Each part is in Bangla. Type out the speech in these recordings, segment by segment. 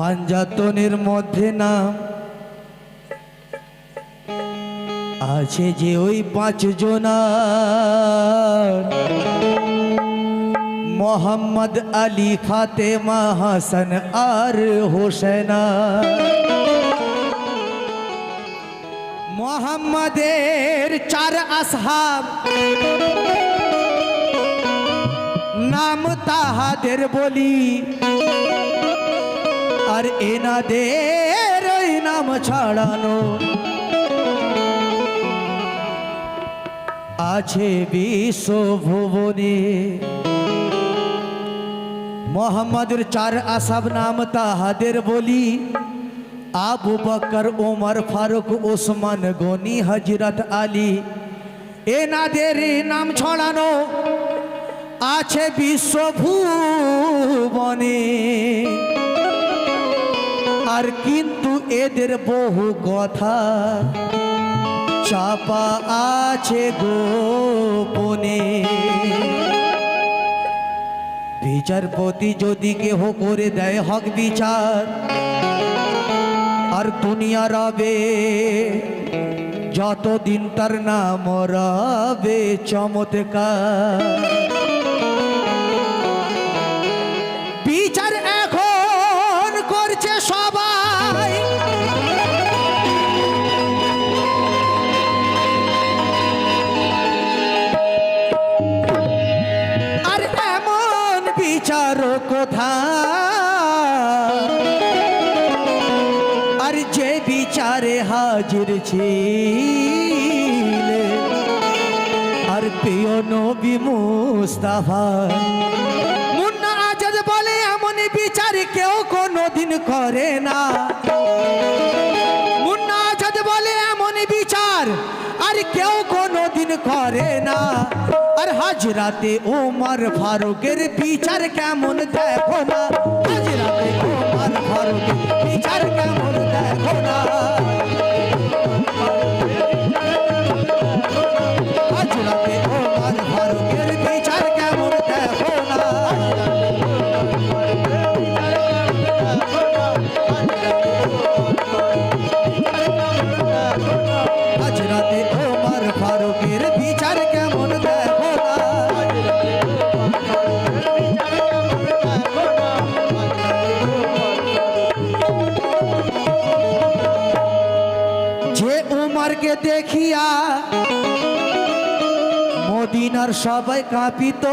পাঞ্জাতনের মধ্যে নাম আছে যে ওই পাঁচ জনার মোহাম্মদ আলী, ফাতেমা হাসান আর হোসেনা। মোহাম্মদের চার আসহাব। নাম তাহাদের বলি। আর এনাদের নাম ছাড়ানো। আছে বিশ্বভুবনে। মোহাম্মদের চার আসাব নাম তাহাদের বলি। আবু বকর ওমর ফারুক ওসমান গনি হজরত আলী। এনাদের নাম ছড়ানো আছে বিশ্বভুবনে। আর কিন্তু এদের বহু কথা চাপা আছে গোপনে। বিচারপতি যদি কেহ করে দেয় হক বিচার, আর দুনিয়া রবে, যতদিন তার নাম রবে চমৎকার। হাজির ছিলে। আর প্রিয় নবী মুস্তাফা, মুন্না আজাদ বলে এমন বিচার কেউ কোনোদিন করে না। মুন্না আজাদ বলে এমন বিচার আর কেউ কোনো কোনোদিন করে না। আর হাজরাতে ওমর ফারুকের বিচার কেমন দেখো না। হাজরাতে ওমর ফারুকের বিচার কেমন দেখো না। সবাই কাঁপিত।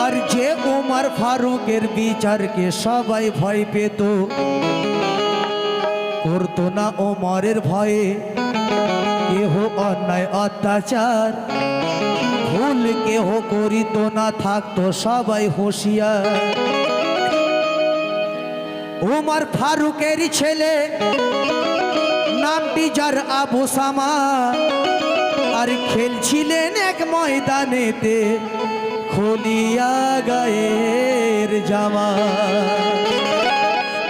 আর যে উমার ফারুকের বিচারকে সবাই ভয় পেত। করতো না ওমরের ভয়ে, কেহ অন্যায় অত্যাচার। ভুল কেহ করিত না, থাকতো সবাই হুঁশিয়ার। উমর ফারুকের ছেলে, নামটি যার আবু সামা। আর খেলছিলেন এক ময়দানেতে খুলিয়া গায়ের জামা।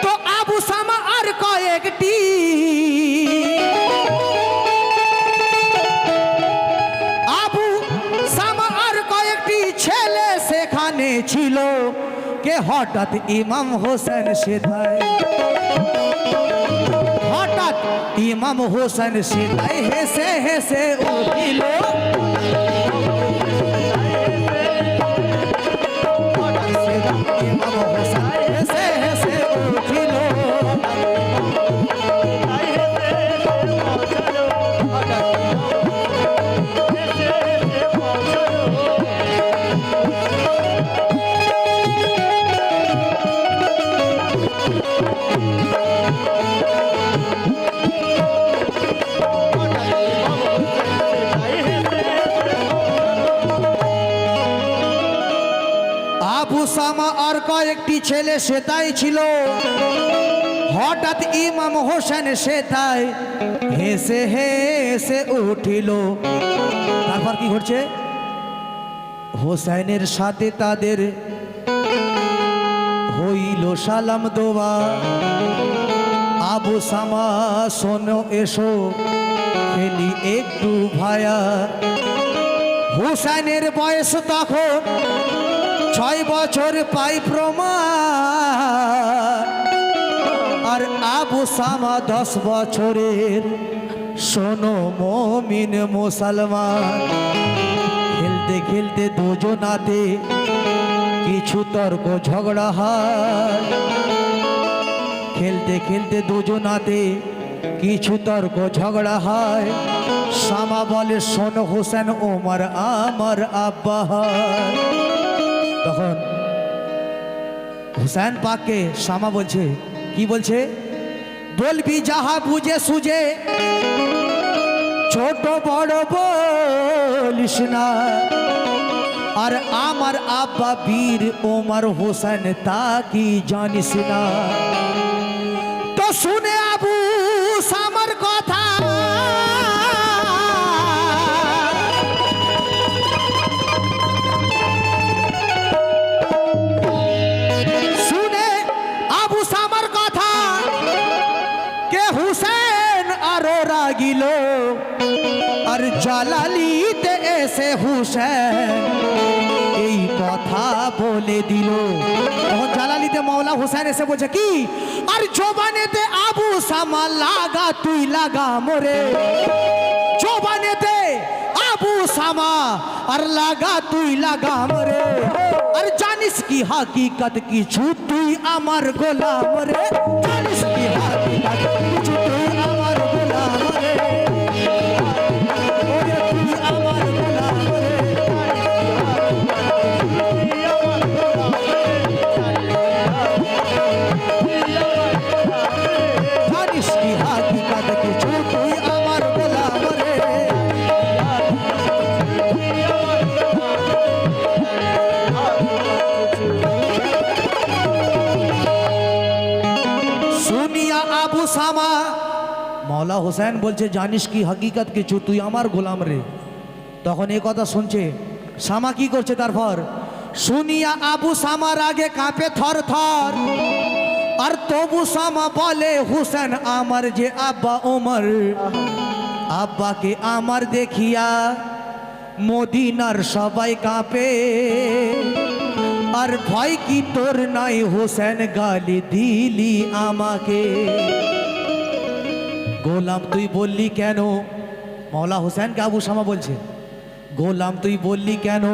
তো আবু সামা আর কয়েকটি আবু সামা আর কয়েকটি ছেলে সেখানে ছিল, কে হঠাৎ ইমাম হোসেন সেধায় হঠাৎ ইমাম হোসেন সেধায় হেসে হেসে কয়েকটি ছেলে সেতাই ছিল। হঠাৎ ইমাম হোসেন সেতাই হেসে হেসে উঠিল। তারপর কি ঘটছে? হোসেনের সাথে তাদের হইল সালাম দোয়া। আবু সামা, শোনো, এসো, খেলি একটু ভায়া। হুসাইনের বয়স তখন ছয় বছর পাই প্রমাণ। আর আবু সামা দশ বছরের শোনো মমিন মুসলমান। খেলতে খেলতে দুজনাতে কিছু তর্ক ঝগড়া হয়। খেলতে খেলতে দুজনাতে কিছু তর্ক ঝগড়া হয়। সামা বলে, শোন হোসেন ওমর, আমার আব্বা হয়। তখন হুসেন পাককে শামা বলছে, কি বলছে? বলবি যাহা বুঝে সুজে ছোট বড় বলিস না। আর আমার আব্বা বীর ওমর হোসেন তা কি জানিস না? তো শুনে আর জালালিতে এসে হুসেন এই কথা বলে দিল তখন জালালিতে মৌলা হুসেন এসে বলছে কি আর জবানেতে আবু সামা লাগা তুই লাগা মোরে জবানেতে আবু সামা আর লাগা তুই লাগা মরে আর জানিস কি হাকিকত কিছু তুই আমার গোলাম রে জানিস কি হাকিকত হোসেন বলছে, জানিস কি হকিকত কিছু? তুই আমার গোলাম রে। তখন এ কথা শুনছে, সামা কি করছে তারপর? শুনিয়া আবু সামার আগে কাঁপে থর থর, আর তবু সামা বলে, হুসেন আমার যে আব্বা ওমর, আব্বাকে আমার দেখিয়া মদিনার সবাই কাঁপে, আর ভয় কি তোর নাই হোসেন গালি দিলি আমাকে। গোলাম, তুই বললি কেন? মৌলা হোসেনকে আবু শামা বলছে, গোলাম, তুই বললি কেন?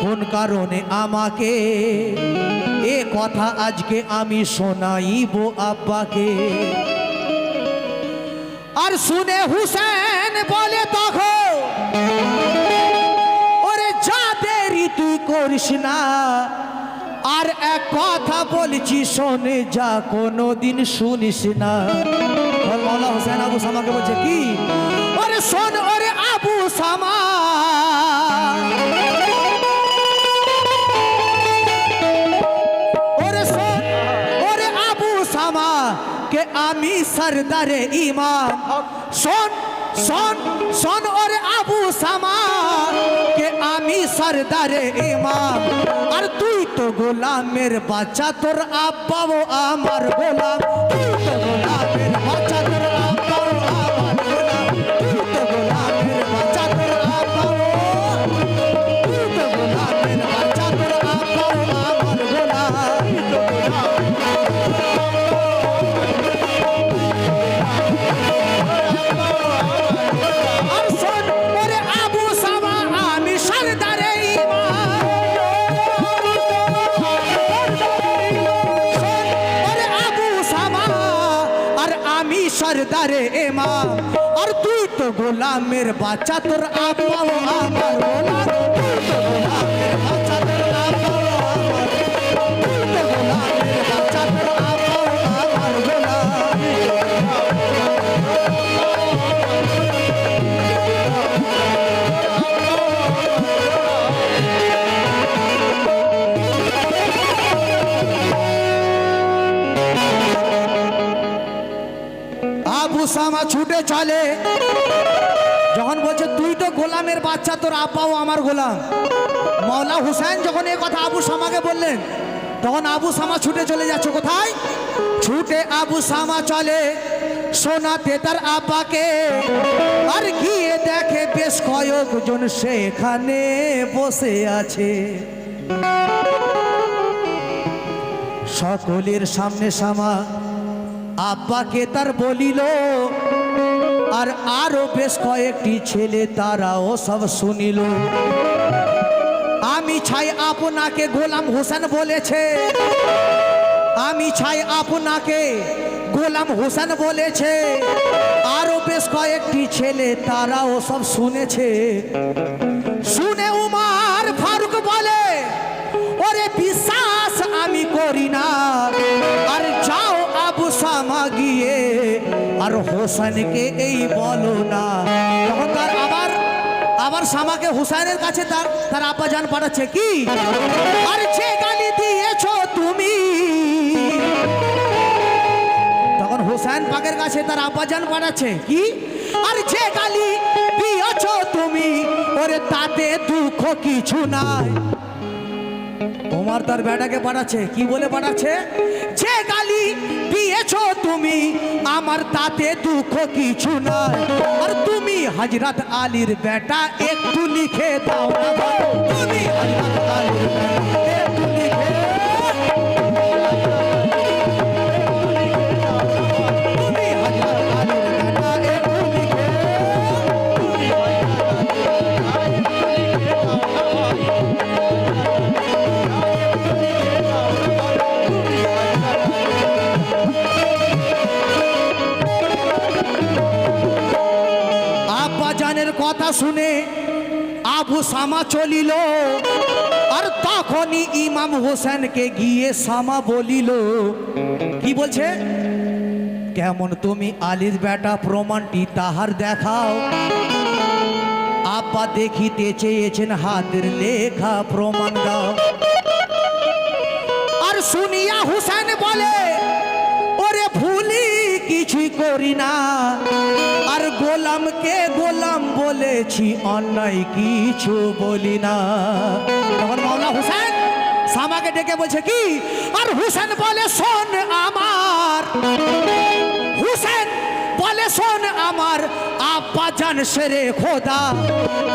কোন কারণে আমাকে? এ কথা আজকে আমি শোনাইব আব্বাকে। আর শুনে হুসেন বলে তখন ওরে যা দেরি তুই করিস না। আর এক কথা বলছি, শোনে, যা কোনোদিন শুনিস না। মৌলা হোসেন আবু সামাকে বলছে, কি? ওরে শোন ওরে আবু সামা ওরে শোন, ওরে আবু সামা কে আমি সরদারে ইমাম। শোন শোন শোন, ওরে আবু সামা কে আমি সরদারে ইমাম। আর তুই তো গোলামের বাচ্চা, তোর আব্বাও আমার গোলাম। তুই তো গোলামের সরদারে মা। আর তুই তো গোলামের বাচ্চা তোর আপা আমার গোলাম। তুই তো গোলামের আবু সামা ছুটে চলে। যখন বলছে, তুই তো গোলামের বাচ্চা, তোর আপাও আমার গোলাম। মৌলা হুসেন যখন এ কথা আবু সামাকে বললেন, তখন আবু সামা ছুটে চলে যাচ্ছে কোথায়? ছুটে আবু সামা চলে শোনাতে তার আপাকে আর গিয়ে দেখে বেশ কয়েকজন সেখানে বসে আছে। সকলের সামনে সামা আব্বাকে তার বলিল, আর আরও বেশ কয়েকটি ছেলে তারাও সব শুনিল। আমি ছাই আপনাকে গোলাম হোসেন বলেছে। আমি ছাই আপনাকে গোলাম হোসেন বলেছে। আরও বেশ কয়েকটি ছেলে তারাও সব শুনেছে। শুনে হোসেনকে এই বলো না। তখন তার আবার আবার সামাকে হুসাইনের কাছে তার তার আপা জান পাঠাচ্ছে, কি? আর যে গালি দিয়েছ তুমি? তখন হুসাইন পাকের কাছে তার আব্বাজান পাঠাচ্ছে, কি? আর যে গালি দিয়েছ তুমি? ওরে তাতে দুঃখ কিছু নাই। তোমার তার বেটাকে পাঠাচ্ছে, কি বলে পাঠাচ্ছে? যে গালি আমার তাতে দুঃখ কিছু নাই আর তুমি হজরত আলীর বেটা একটু লিখে দাও না ভাই। তুমি হজরত আলীর বেটা একটু লিখে কথা শুনে আবু সামা চলিল। আর তখনই ইমাম হোসেনকে গিয়ে সামা বলিল, কি বলছে? কেমন তুমি আলীর বেটা প্রমাণটি তাহার দেখাও? আব্বা দেখিতে চেয়েছেন হাতের লেখা প্রমাণ দাও। আর শুনিয়া হুসেন বলে, ওরে ভুলি কিছুই করি না। গোলামকে গোলাম বলেছি, অন্যায় কিছু বলি না। তখন মাওলা হুসেন সামাকে ডেকে বলছে, কি? আর হুসেন বলে, শোন আমার। হুসেন বলে, শোন আমার আব্বা জান সেরে খোদা।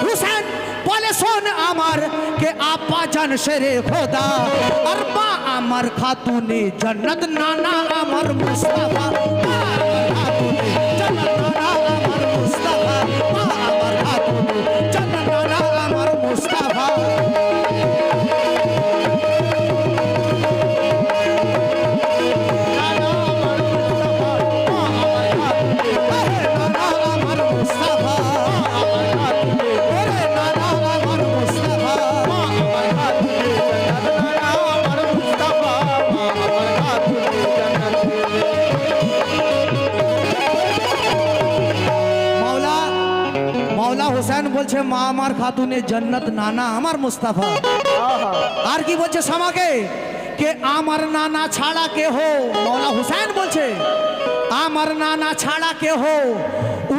হুসেন বলে, শোন আমার, কে আব্বা জান সেরে খোদা। আর মা আমার খাতুনে, জন্নত নানা আমার মুস্তাফা। আমার খাতুনে জন্নত নানা আমার মুস্তাফা। আর কি বলছে সামাকে? কে আমার নানা ছাড়া কে হো মাওলা হুসেন বলছে আমার নানা ছাড়া কে হো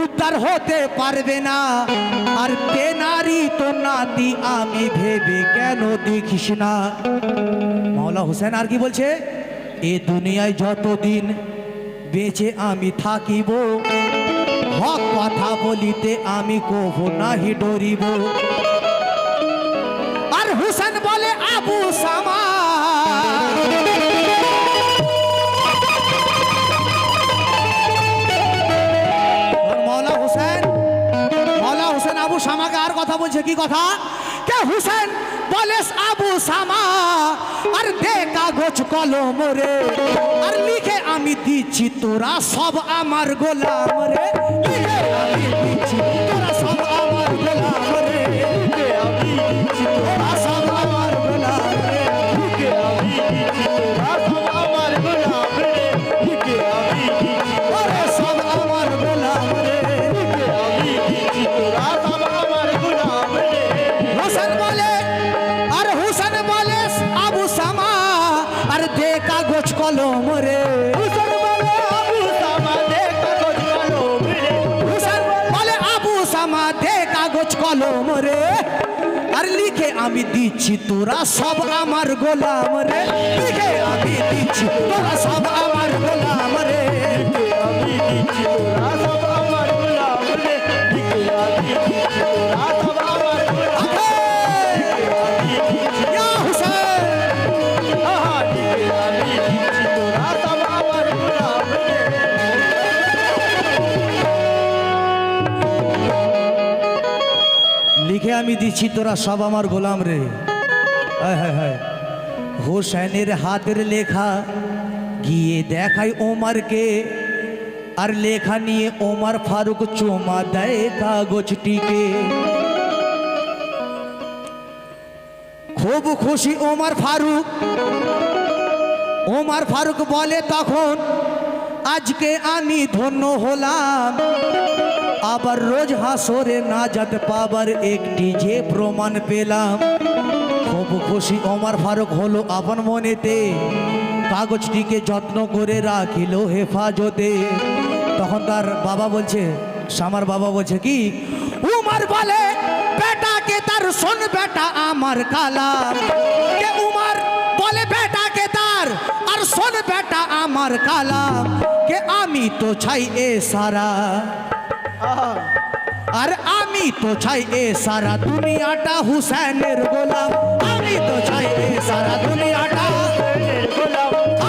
উদ্ধার হতে পারবে না। আর কে নারী তো নাতি আমি ভেবে কেন দেখিস না? মৌলা হুসেন আর কি বলছে এ দুনিয়ায় যতদিন বেঁচে আমি থাকিব হক কথা বলিতে আমি কভু নাহি ডরিব। আর হুসেন বলে, আবু সামা। আবু কথা বলছে কি কথা? কে হুসেন আবু আর কাগজ কলম রে। আর লিখে আমি দিচ্ছি তোরা সব আমার গোলাম রে। লিখে আমি দিচ্ছি তোরা সব আমার গোলাম রে। আমি দিচ্ছি তোরা সব আমি দিচ্ছি তোরা সব আমার গোলাম রে। হোসেনের হাতের লেখা গিয়ে দেখায় ওমারকে, আর লেখা নিয়ে ওমার ফারুক চোমা দেয় কাগজটিকে। খুব খুশি ওমার ফারুক। ওমার ফারুক বলে, তখন আজকে আমি ধন্য হলাম। আবার রোজ হাসরে না যাতে পাবার একটি যে প্রমাণ পেলাম। খুব খুশি ওমার ফারুক হলো আপন মনেতে। কাগজটিকে যত্ন করে রাখিল হেফাজতে। তখন তার বাবা বলছে, সামার বাবা বলছে, কি? উমার বলে, বেটাকে তার শোন বেটা আমার কালাম। কে উমার বলে, বেটাকে তার আর শোন বেটা আমার কালাম। কে, আমি তো ছাই এ সারা। আর আমি তো চাই এ সারা দুনিয়াটা হুসেনের গোলাম। আমি তো চাই এ সারা দুনিয়াটা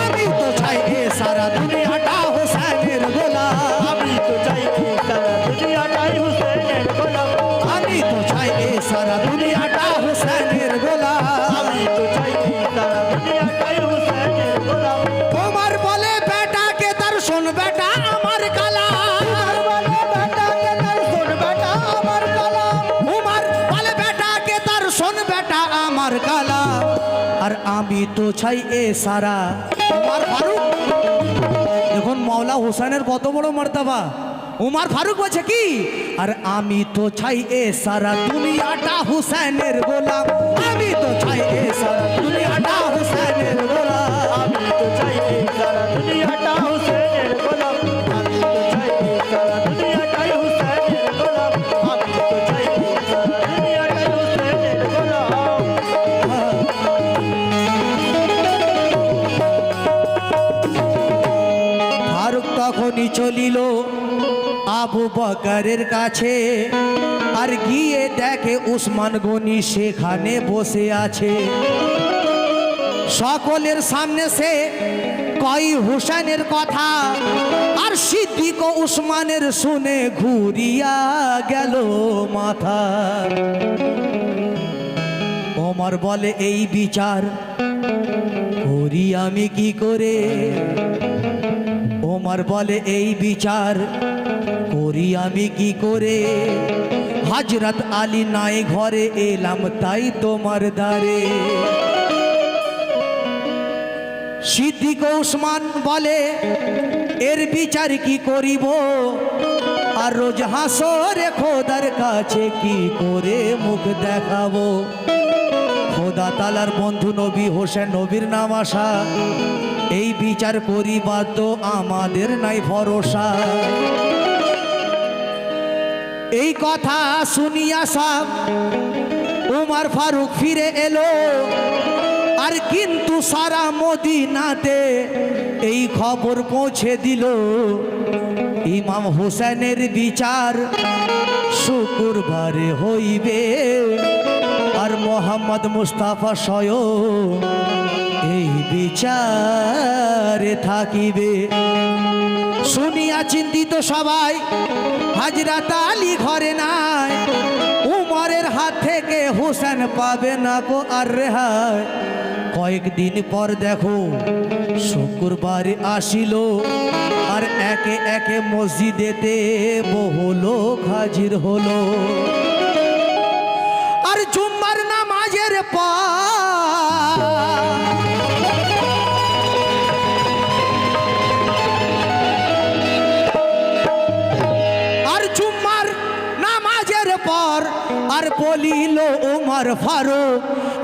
আমি তো চাই এ সারা দুনিয়াটা হুসেনের গোলাম। আমি তো চাই গোলাম। আমি তো এ সারা দুনিয়াটা হুসেনের গোলাম। আমি গোলাম। তোমার বলে বেটাকে তার শোন বেটা। তো চাই এ সারা। উমার ফারুক? দেখুন, মাওলা হোসেনের কত বড় মর্তবা। উমার ফারুক বলছে কি? আর আমি তো চাই এ সারা, দুনিয়াটা হুসেনের গোলাম। আমি তো চাই এ সারা। চলিল আবু বকারের কাছে আর গিয়ে দেখে উসমান গনি সেখানে বসে আছে। সকলের সামনে সে কই হুসেনের কথা আর সিদ্দিক উসমানের শুনে ঘুরিয়া গেল মাথা। ওমর বলে, এই বিচার করি আমি কি করে? ওমর বলে এই বিচার করি আমি কি করে? হজরত আলী নাই ঘরে এলাম তাই তোমার দ্বারে। সিদ্দিক ওসমান বলে, এর বিচার কি করিব? আর রোজ হাসরে খোদার কাছে কি করে মুখ দেখাবো? খোদা তালার বন্ধু নবী হোসেন নবীর নাম আসা। এই বিচার করিবার তো আমাদের নাই ভরসা। এই কথা শুনিয়া সব উমার ফারুক ফিরে এলো। আর কিন্তু সারা মদিনাতে এই খবর পৌঁছে দিল। ইমাম হোসেনের বিচার শুক্রবারে হইবে। আর মোহাম্মদ মুস্তাফা স্বয়ং বিচারে থাকিবে। শুনিয়া চিন্তিত সবাই, হাজরাত আলী ঘরে নাই। উমরের হাত থেকে হোসেন পাবে না গো আর রেহাই। কয়েকদিন পর দেখো, শুক্রবার আসিল, আর একে একে মসজিদেতে বহু লোক হাজির হলো। আর জুম্মার নামাজের পর বলিল ওমর ফারুক,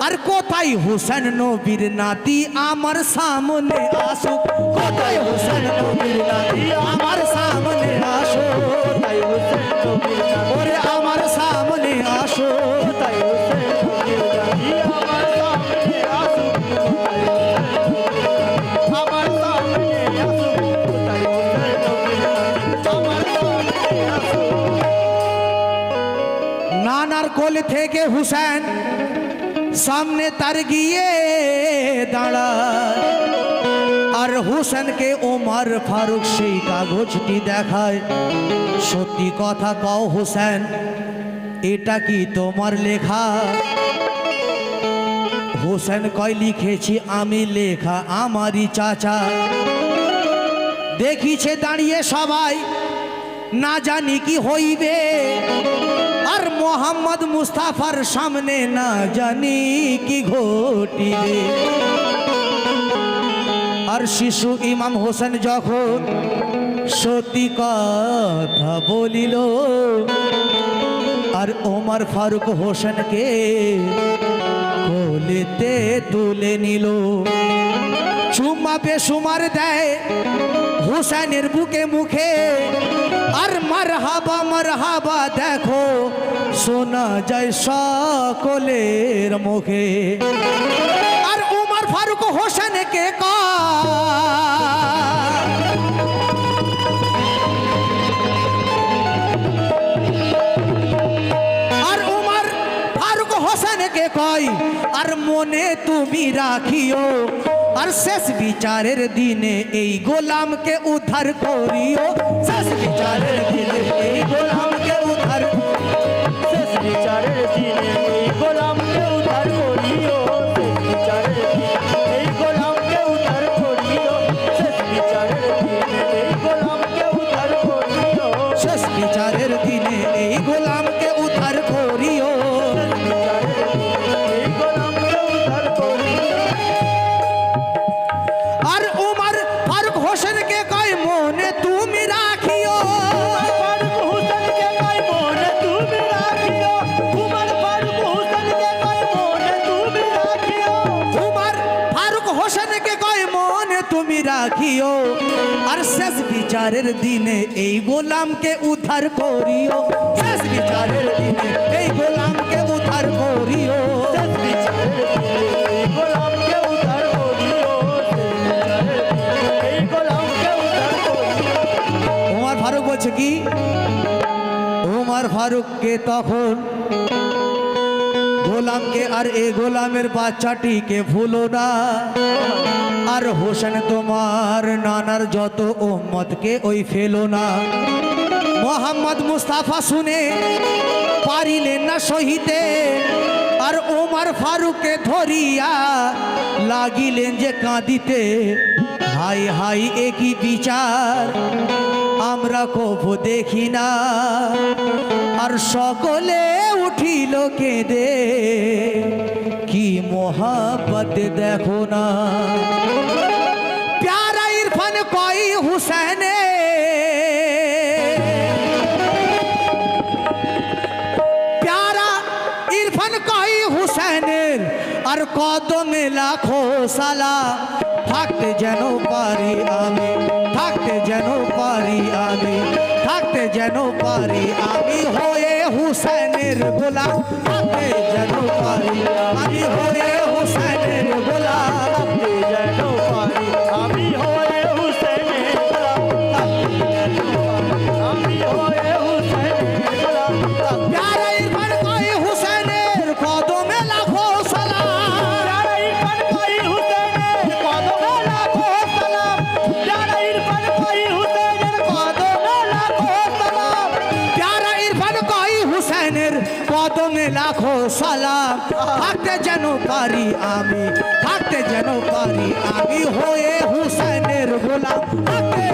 আর কোথায় হুসেন নবীর নাতি আমার সামনে আসুক? কোথায় হুসেন নবীর নাতি আমার কোল থেকে হুসেন, সামনে তার গিয়ে দাঁড়ায়। আর হুসেনকে ওমর ফারুক সেই কাগজটি দেখায়। সত্যি কথা কও হুসেন, এটা কি তোমার লেখা? হোসেন কয়, লিখেছি আমি লেখা আমারই চাচা। দেখিছে দাঁড়িয়ে সবাই, না জানি কি হইবে? আর মোহাম্মদ মুস্তাফার সামনে না জানি কি ঘটিবে। আর শিশু ইমাম হোসেন যখন সত্যি কথা বলিল, আর ওমর ফারুক হোসেনকে কোলেতে তুলে নিল। চুম্মা বেসুমার দেয় হুসেনের বুকে মুখে। আর মার হাবা মার হাবা দেখো, শোনা যায় সকলের মুখে। আর উমর ফারুক কয়। আর উমর ফারুক আর মনে তুমি রাখিও আর শেষ বিচারের দিনে এই গোলামকে উদ্ধার করিও শেষ বিচারের দিনে এই গোলামকে দিনে এই গোলামকে উদ্ধার করিও। শেষ বিচারের দিনে এই গোলামকে উদ্ধার করিও। উমর ফারুক বলছে কি? উমর ফারুককে তখন গোলামকে আর এ গোলামের বাচ্চাটিকে ভুলো না। আর হোসেন তোমার নানার যত উম্মতকে ওই ফেলো না। মোহাম্মদ মুস্তাফা শুনে পারিলেন না সহিতে, আর ওমর ফারুককে ধরিয়া লাগিলেন যে কাঁদিতে। হাই হাই একই বিচার? আমরা কভু দেখি না। আর সকলে উঠিল কেঁদে কি মোহাব্বত দেখো না প্যারা ইরফান কই হুসেনে প্যারা ইরফান কই হুসেনের আর কদমে লাখো সালা থাকতে যেন সালাম থাকতে যেন পারি আমি থাকতে যেন পারি আমি হয়ে হুসেনের গোলাম থাকতে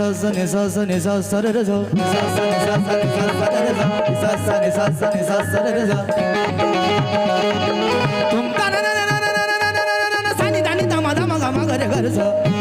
নিসাসা নিসাসা নিসাসা রে রে নিসাসা নিসাসা নিসাসা রে রে নিসাসা নিসাসা নিসাসা রে রে তুম তা না না না না না না না না না না সানি দানি দামা দামা গামা গরে গরে সা তুম